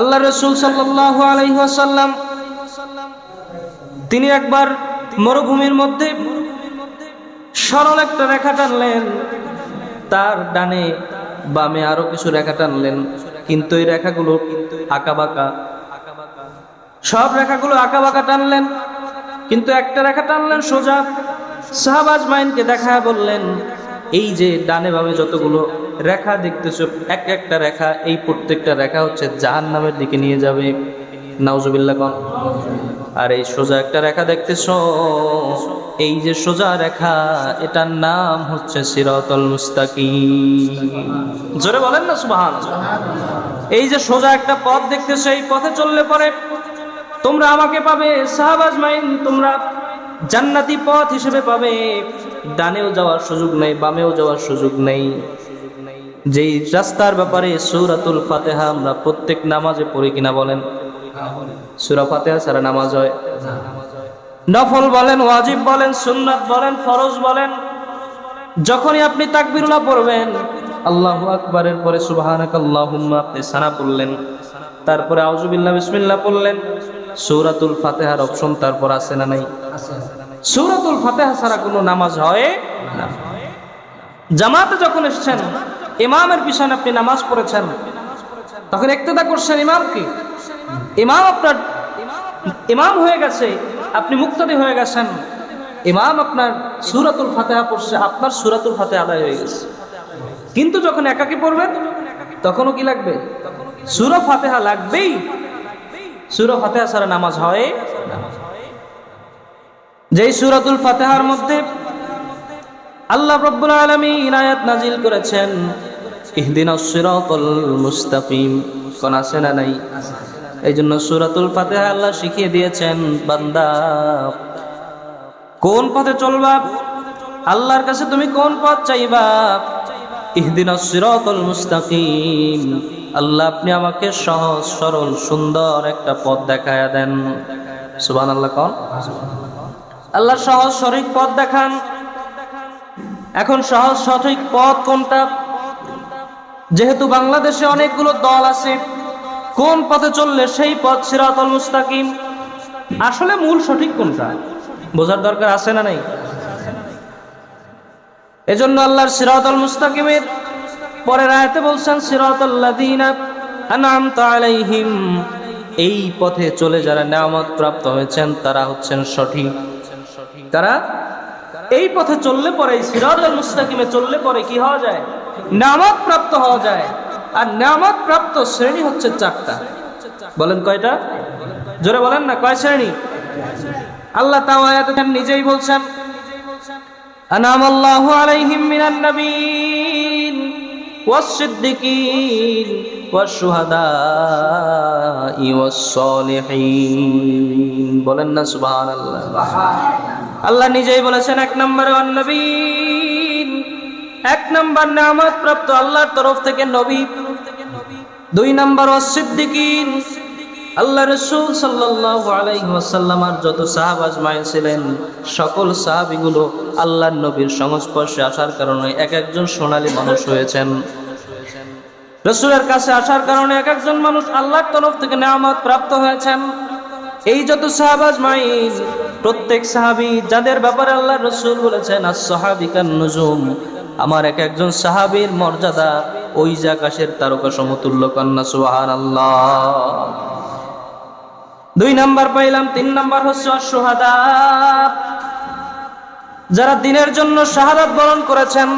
আল্লাহ রসুল সাল্লাহ আলহাসাল্লাম তিনি একবার মরুভূমির মধ্যে সরল একটা রেখা টানলেন। তার ডানে বামে আরও কিছু রেখা টানলেন, কিন্তু এই রেখাগুলো আঁকা বাঁকা সব রেখাগুলো আঁকা বাঁকা টানলেন, কিন্তু একটা রেখা টানলেন সোজা। শাহবাজ মাইনকে দেখা বললেন এই যে ডানে বামে যতগুলো রেখা দেখতেছো, এক একটা রেখা, এই প্রত্যেকটা রেখা হচ্ছে জাহান নামের দিকে নিয়ে যাবে। নাউজুবিল্লাহ কন। আর এই সোজা একটা রেখা দেখতেছ, এই যে সোজা রেখা, এটার নাম হচ্ছে সিরাতুল মুস্তাকিম। জোরে বলেন না, সুবহান। এই যে সোজা একটা পথ দেখতেছো, এই পথে চললে পরে তোমরা আমাকে পাবে শাহবাজ মাইন তোমরা জান্নাতি পথ হিসেবে পাবে। ডানেও যাওয়ার সুযোগ নেই, বামেও যাওয়ার সুযোগ নেই। যেই রাস্তার ব্যাপারে সূরাতুল ফাতেহা আমরা প্রত্যেক নামাজে পড়ি কিনা বলেন? সুরা ফাতেহা সারা নামাজ হয়? নফল বলেন, ওয়াজিব বলেন, সুন্নাত বলেন, ফরজ বলেন। যখনই আপনি তাকবিরুল্লাহ পড়বেন, আল্লাহ আকবরের পরে সুবহানাকাল্লাহুম্মা আপনি সানা পড়লেন। তারপরে আউযুবিল্লাহ, বিসমিল্লাহ পড়লেন। সূরাতুল ফাতেহার অপশন তারপর আছে না নাই? সূরাতুল ফাতেহা ছাড়া কোনো নামাজ হয় না। জামাতে যখন এসছেন, ইমামের পিছনে আপনি নামাজ পড়েছেন, তখন একতেদা করছেন, ইমাম কি? ইমাম আপনার, ইমাম হয়ে গেছে, আপনি মুক্তাদি হয়ে গেছেন। ইমাম আপনার সুরাতুল ফাতেহা পড়ছে, আপনার সুরাতুল ফাতেহা আদায় হয়ে গেছে। কিন্তু যখন একাকি পড়বেন, তখনও কি লাগবে? সুরা ফাতেহা লাগবেই। সুরা ফাতেহা নামাজ হয়? যেই সুরাতুল ফাতেহার মধ্যে আল্লাহ রব্বুল আলমী ইনায়াত নাজিল করেছেন, ইহদিনাস সিরাতাল মুস্তাকিম কোন আছে না নাই? এই জন্য সুরাতুল ফাতিহা আল্লাহ শিখিয়ে দিয়েছেন, বান্দা, কোন পথে চলবা? আল্লাহর কাছে তুমি কোন পথ চাইবা? ইহদিনাস সিরাতাল মুস্তাকিম আল্লাহ আপনি আমাকে সহজ, সরল, সুন্দর একটা পথ দেখায়া দেন। সুবান আল্লাহ কোন। আল্লাহ সহজ, সঠিক পথ দেখান। এখন সহজ, সঠিক পথ কোনটা? যেহেতু বাংলাদেশে অনেকগুলো দল আছে, কোন পথে চললে সেই পথ সিরাতল মুস্তাকিম? আসলে মূল সঠিক কোনটা? বোঝার দরকার আছে না নাই? এজন্য আল্লাহর সিরাতল মুস্তাকিমের পরের আয়াতে বলছেন, সিরাতাল্লাযীনা আলাইহিম। এই পথে চলে যারা নামত প্রাপ্ত হয়েছেন, তারা হচ্ছেন সঠিক। তারা এই পথে চললে পরে সিরাজুল মুস্তাকিমে চললে পরে কি হওয়া যায়? নামত প্রাপ্ত হওয়া যায়। আর নামত প্রাপ্ত শ্রেণি হচ্ছে চারটা। বলেন কয়টা? জোরে বলেন না, কয় শ্রেণি? আল্লাহ তাওয়ায়াত নিজেই বলছেন আনাম আল্লাহু আলাইহিম মিনান নবী। والصديقين والشهداء والصالحين বলেন না সুবহানাল্লাহ আল্লাহ নিজেই বলেছেন এক নম্বরে নবীন এক নম্বর নামাজ প্রাপ্ত আল্লাহর তরফ থেকে নবী দুই নম্বর অসিদ্দিকিন আল্লাহ রসুল ওয়াসাল্লামার যত সাহাব আজমাইন ছিলেন, সকল সাহাবিগুলো আল্লাহর নবীর সংস্পর্শে আসার কারণে এক একজন সোনালী মানুষ হয়েছেন। রসুলের কাছে আসার কারণে এক একজন মানুষ আল্লাহর তরফ থেকে নেয়ামত প্রাপ্ত হয়েছেন। এই যত সাহাবাজ মাইন প্রত্যেক সাহাবি যাদের ব্যাপারে আল্লাহ রসুল বলেছেন আর সাহাবিকার নজুম আমার এক একজন সাহাবীর মর্যাদা ওই যে আকাশের তারকা সমতুল্য কন্যা সুহান আল্লাহ দুই নাম্বার পাইলাম, তিন নাম্বার হচ্ছে অসহাদা। যারা দিনের জন্য শাহাদাত বরণ করেছেন,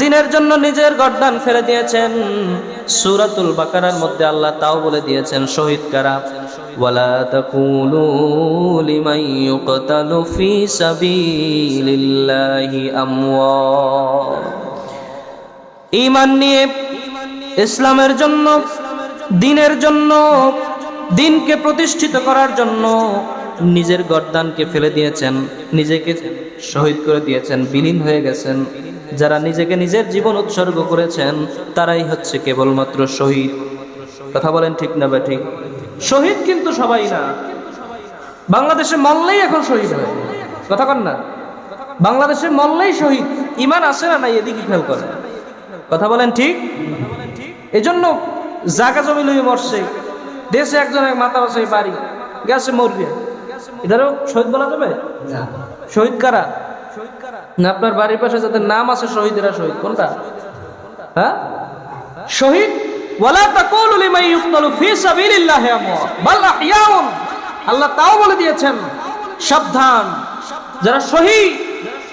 দিনের জন্য নিজের গর্দান ফেলে দিয়েছেন, সুরাতুল বাকারার মধ্যে আল্লাহ তাও বলে দিয়েছেন, শহীদ কারা? ঈমান নিয়ে ইসলামের জন্য, দিনের জন্য দিনকে প্রতিষ্ঠিত করার জন্য নিজের গর্দানকে ফেলে দিয়েছেন, নিজেকে শহীদ করে দিয়েছেন, বিলীন হয়ে গেছেন। যারা নিজেকে নিজের জীবন উৎসর্গ করেছেন, তারাই হচ্ছে কেবলমাত্র শহীদ। কথা বলেন ঠিক না বা ঠিক শহীদ কিন্তু সবাই না। বাংলাদেশে মল্লেই এখন শহীদ হয়। কথা কন না। বাংলাদেশে মল্লেই শহীদ। ইমান আছে না নাই, এদিকে খেয়াল করে কথা বলেন ঠিক? এজন্য জাগা জমি লইয়ে মরছে। দেশে একজন এক মাথা বসাই বাড়ি গেছে মরবে। এটারও শহীদ বলা যাবে? শহীদ কারা? না আপনার বাড়ির পাশে যাদের নাম আছে শহীদেরা শহীদ। কোনটা? হ্যাঁ? শহীদ? ওয়ালা তাকুলু লিমান ইউকতালু ফি সাবিলিল্লাহি আমওয়াত বাল আহইয়াউন আল্লাহ তাও বলে দিয়েছেন সাবধান। যারা শহীদ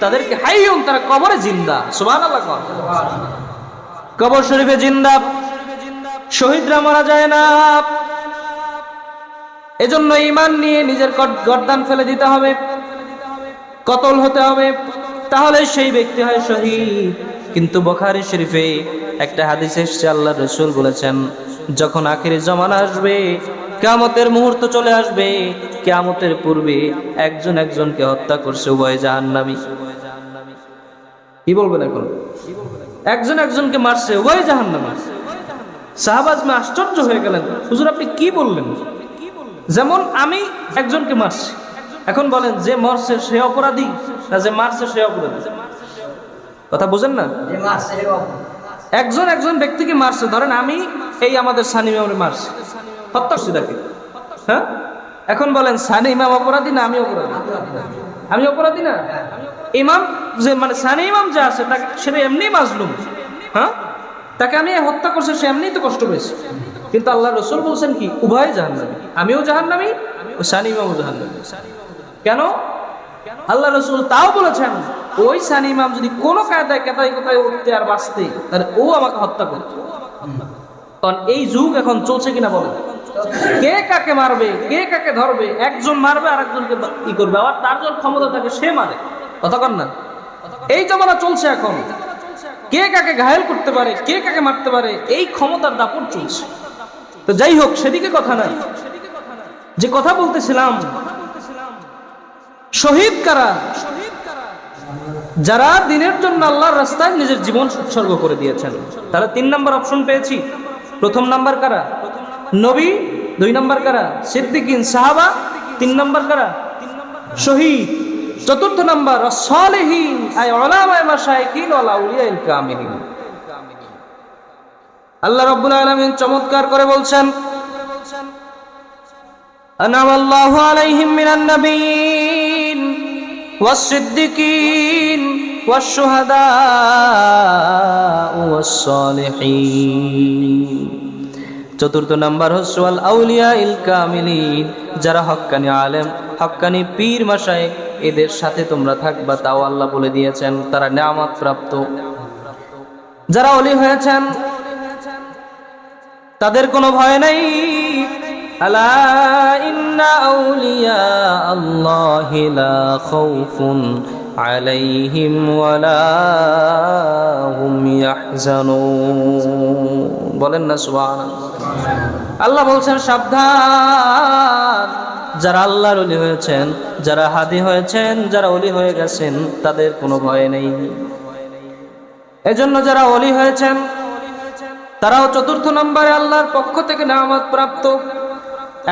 তাদেরকে হাইয়ুন তারা কবরে জিন্দা। সুবহানাল্লাহ কবর শরীফে জিন্দা। শহীদরা মারা যায় না। এজন্য ইমান নিয়ে নিজের গর- গর্দান ফেলে দিতে হবে, কতল হতে হবে, তাহলে সেই ব্যক্তি হয় শহীদ। কিন্তু বখারি শরীফে একটা হাদিস এসছে আল্লাহ রসুল বলেছেন, যখন আখেরি জমানা আসবে, কেয়ামতের মুহূর্ত চলে আসবে, কেয়ামতের পূর্বে একজন একজনকে হত্যা করছে উভয় জাহান্নামী। কি বলবেন এখন? একজন একজনকে মারছে উভয় জাহান্নামী। সাহাবাজ মা আশ্চর্য হয়ে গেলেন। হুজুর, আপনি কি বললেন? যেমন আমি একজনকে মারছি। এখন বলেন যে মরছে সে অপরাধী না যে মারছে সে অপরাধী? কথা বুঝেন না? একজন একজন ব্যক্তিকে মারছে। ধরেন আমি এই আমাদের সানি ইমামে মারছি। হত্যা করছি তাকে হ্যাঁ? এখন বলেন সানি ইমাম অপরাধী না আমি অপরাধী? আমি অপরাধী। না? ইমাম যে মানে সানি ইমাম যে আছে তাকে সেটা এমনি মাজলুম। হ্যাঁ? তাকে আমি হত্যা করছি সে এমনিই তো কষ্ট পেয়েছে। কিন্তু আল্লাহ রসুল বলছেন কি? উভয় জাহান্নামী। আমিও জাহান্নামী ও সানি ইমামও জাহান্নামী। কেন? আল্লাহ রসুল তাও বলেছেন, ওই সানি ইমাম যদি কোনো কায়দায় কেতায় কোথায় উঠতে আর বাঁচতে, তাহলে ও আমাকে হত্যা করত। কারণ এই যুগ এখন চলছে কিনা বলেন? কে কাকে মারবে, কে কাকে ধরবে, একজন মারবে আর একজনকে ই করবে, আবার তার যখন ক্ষমতা থাকে, সে মারে। কথা না? এই জমানা চলছে এখন। কে কাকে ঘায়ল করতে পারে, কে কাকে মারতে পারে, এই ক্ষমতার দাপট চলছে। তো যাই হোক, সেদিকে কথা নাই। যে কথা বলতেছিলাম, শহীদ কারা? যারা দিনের জন্য আল্লাহর রাস্তায় নিজের জীবন উৎসর্গ করে দিয়েছেন। তারা তিন নম্বর অপশন পেয়েছি। প্রথম নাম্বার কারা? নবী। দুই নম্বর কারা? সিদ্দিকিন, সাহাবা। তিন নম্বর কারা? শহীদ। চতুর্থ নাম্বার সালেহীন আই ওলামায়ে মাশাইখিন ওয়াল আউলিয়াইল কামিলিন আল্লাহ রাব্বুল আলামিন চমৎকার করে বলছেন أنعم الله عليهم من النبيين والصديقين والشهداء والصالحين চতুর্থ নাম্বার হসওয়াল আউলিয়া ইল কামিলিন যারা হক্কানি আলেম হক্কানি পীর মাসায় এদের সাথে তোমরা থাকবা তাও আল্লাহ বলে দিয়েছেন তারা নিয়ামত প্রাপ্ত যারা অলি হয়েছেন তাদের কোনো ভয় নাই। আলা আলাইহিম বলেন না সুবহানাল্লাহ। আল্লাহ বলছেন, সাবধান। যারা আল্লাহর অলি হয়েছেন, যারা হাদি হয়েছেন, যারা অলি হয়ে গেছেন, তাদের কোনো ভয় নেই। এজন্য যারা অলি হয়েছেন তারাও চতুর্থ নম্বরে আল্লাহর পক্ষ থেকে নামাজ প্রাপ্ত।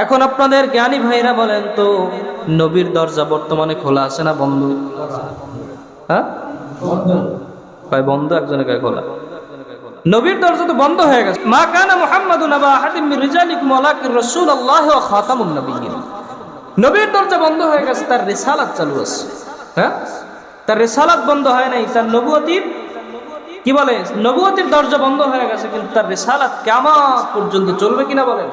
এখন আপনাদের জ্ঞানী ভাইরা বলেন তো, নবীর দরজা বর্তমানে খোলা আছে না বন্ধ? হ্যাঁ? কয় বন্ধ একজনে কয় খোলা। নবীর দরজা তো বন্ধ হয়ে গেছে। মা কানা মুহাম্মাদুন আবা আহাদিম মির রিজালিকুম ওয়ালাকিন রাসূলুল্লাহ ওয়া খাতামুন নবিয়্যিন। নবীর দরজা বন্ধ হয়ে গেছে, তার রিসালাত চালু আছে। হ্যাঁ? তার রিসালাত বন্ধ হয় নাই, তার নবুয়তির কি বলে? নবুয়তির দরজা বন্ধ হয়ে গেছে, কিন্তু তার রিসালাত কেমন পর্যন্ত চলবে কিনা বলে?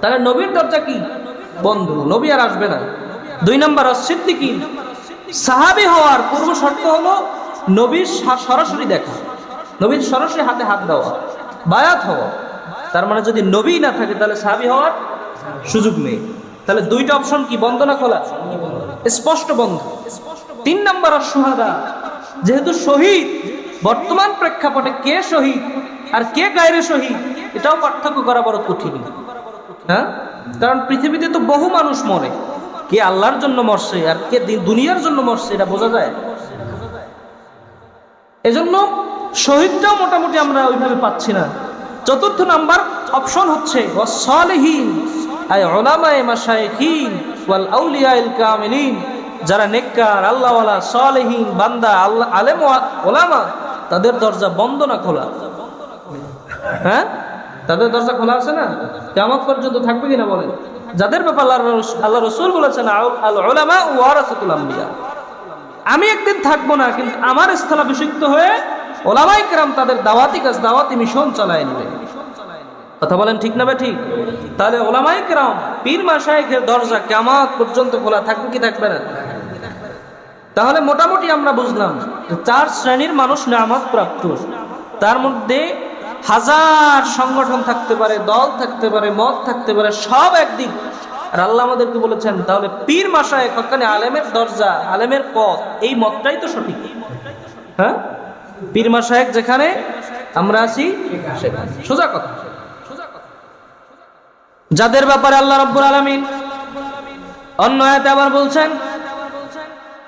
তাহলে নবীর দরজা কি? বন্ধ। নবী আর আসবে না। দুই নম্বর সিদ্দিকি সাহাবি হওয়ার পূর্ব শর্ত হলো নবীর সরাসরি দেখা। নবীর সরাসরি হাতে হাত দেওয়া, বায়াত হওয়া। তার মানে যদি নবী না থাকে, তাহলে সাহাবি হওয়ার সুযোগ নেই। তাহলে দুইটা অপশন কি, বন্ধ না খোলা? স্পষ্ট বন্ধ। তিন নম্বর, অসহাদা। যেহেতু শহীদ বর্তমান প্রেক্ষাপটে কে শহীদ আর কে গায়রে শহীদ, এটাও পার্থক্য করা বড় কঠিন। হ্যাঁ? কারণ পৃথিবীতে তো বহু মানুষ মরে। কে আল্লাহর জন্য মরছে আর কে দুনিয়ার জন্য মরছে, এটা বোঝা যায়? এজন্য শহীদটাও মোটামুটি আমরা ওইভাবে পাচ্ছি না। চতুর্থ নাম্বার অপশন হচ্ছে যারা নেককার, আল্লাহওয়ালা বান্দা, আল্লাহ আলেম তাদের দরজা বন্ধ না খোলা? হ্যাঁ? তাদের দরজা খোলা আছে না? কেমন পর্যন্ত থাকবে কিনা বলেন? যাদের ব্যাপার আল্লাহ রসুল বলেছেন আমি একদিন থাকব না, কিন্তু আমার স্থলাভিষিক্ত হয়ে ওলামাই কেরাম তাদের দাওয়াতি কাজ, দাওয়াতি মিশন চালায় নেবে। কথা বলেন ঠিক না ঠিক তাহলে ওলামাই কেরাম পীর মাসায়েখের দরজা কেমন পর্যন্ত খোলা থাকবে কি থাকবে না? তাহলে মোটামুটি আমরা বুঝলাম চার শ্রেণির মানুষ নামাজ প্রাপ্ত। তার মধ্যে হাজার সংগঠন থাকতে পারে, দল থাকতে পারে, মত থাকতে পারে, সব একদিক। আর আল্লাহ আমাদেরকে বলেছেন, তাহলে পীর মাসায় কখনে আলেমের দরজা, আলেমের পথ, এই মতটাই তো সঠিক। হ্যাঁ? পীর মাসায়েক যেখানে আমরা আছি, সেখানে। সোজা কথা। যাদের ব্যাপারে আল্লাহ রব্বুল আলমিন অন্য আয়াতে আবার বলছেন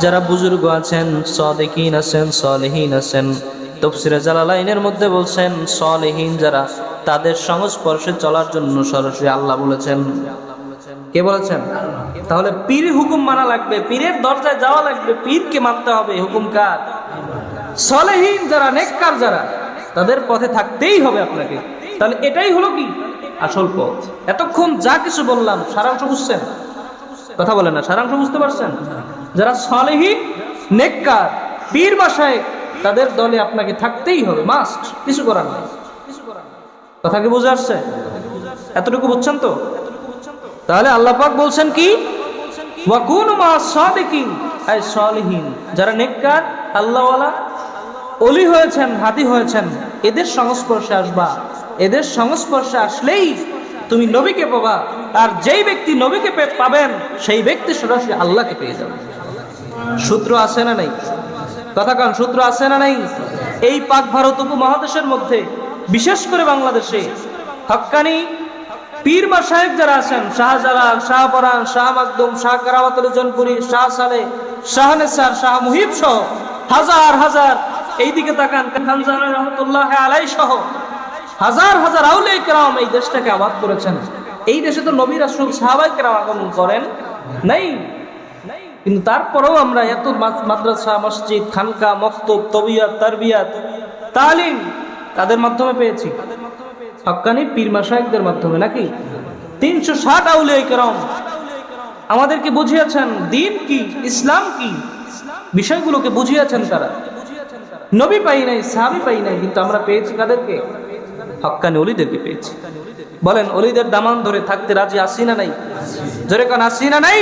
যারা বুজুর্গ আছেন, সদেকিন আছেন, সলেহীন আছেন, তফসিরে জালালাইনের মধ্যে বলছেন, সলেহীন যারা, তাদের সংস্পর্শে চলার জন্য সরাসরি আল্লাহ বলেছেন। কে বলেছেন? তাহলে পীর হুকুম মানা লাগবে, পীরের দরজায় যাওয়া লাগবে, পীরকে মানতে হবে হুকুম কার? সলেহীন যারা, নেককার যারা, তাদের পথে থাকতেই হবে আপনাকে। তাহলে এটাই হলো কি? আসল পথ। এতক্ষণ যা কিছু বললাম, সারাংশ বুঝছেন? কথা বলেন না, সারাংশ বুঝতে পারছেন? যারা সলেহীন নেককার, পীর বাসায়, তাদের দলে আপনাকে থাকতেই হবে। মাস্ট কিছু করার নেই। কথা কি বুঝে আসছে? এতটুকু বুঝছেন তো? তাহলে আল্লাহ পাক বলছেন কি? ওয়াকুন মা সাদিকিন। আই সলিহীন। যারা নেককার, আল্লাহওয়ালা, অলি হয়েছেন হাতি হয়েছেন, এদের সংস্পর্শে আসবা। এদের সংস্পর্শে আসলেই তুমি নবীকে পাবা। আর যেই ব্যক্তি নবীকে পাবেন, সেই ব্যক্তি সরাসরি আল্লাহকে পেয়ে যাবে। সূত্র আছে না নাই? কথা কান সূত্র আছে না নাই? এই পাক ভারত উপমহাদেশের মধ্যে, বিশেষ করে বাংলাদেশে, হক্কানি পীর মাসাহেব যারা আছেন, শাহজালাল, শাহপরান, শাহ মাকদুম, শাহ কারামাতুল জনপুরি শাহ সালে শাহনেসার শাহ মুহিব সহ হাজার হাজার এইদিকে তাকান খানজান রহমতুল্লাহ আলাই সহ হাজার হাজার আউলে কেরাম এই দেশটাকে আবাদ করেছেন। এই দেশে তো নবী রাসুল, সাহাবাই কেরাম আগমন করেন নাই। কিন্তু তারপরেও আমরা এত মাদ্রাসা, মসজিদ, খানকা, মক্তব, তবিয়াত, তারবিয়াত, তালিম তাদের মাধ্যমে পেয়েছি? হক্কানি পীর মাসায়কদের মাধ্যমে নাকি? তিনশো ষাট আউলিয়া কেরম আমাদেরকে বুঝিয়েছেন দিন কি, ইসলাম কি? বিষয়গুলোকে বুঝিয়েছেন তারা। নবী পাই নাই, সাহাবি পাই নাই, কিন্তু আমরা পেয়েছি কাদেরকে? হক্কানি অলিদেরকে পেয়েছি। বলেন, অলিদের দামান ধরে থাকতে রাজি আসি না নাই? জোরে কান আসি না নাই?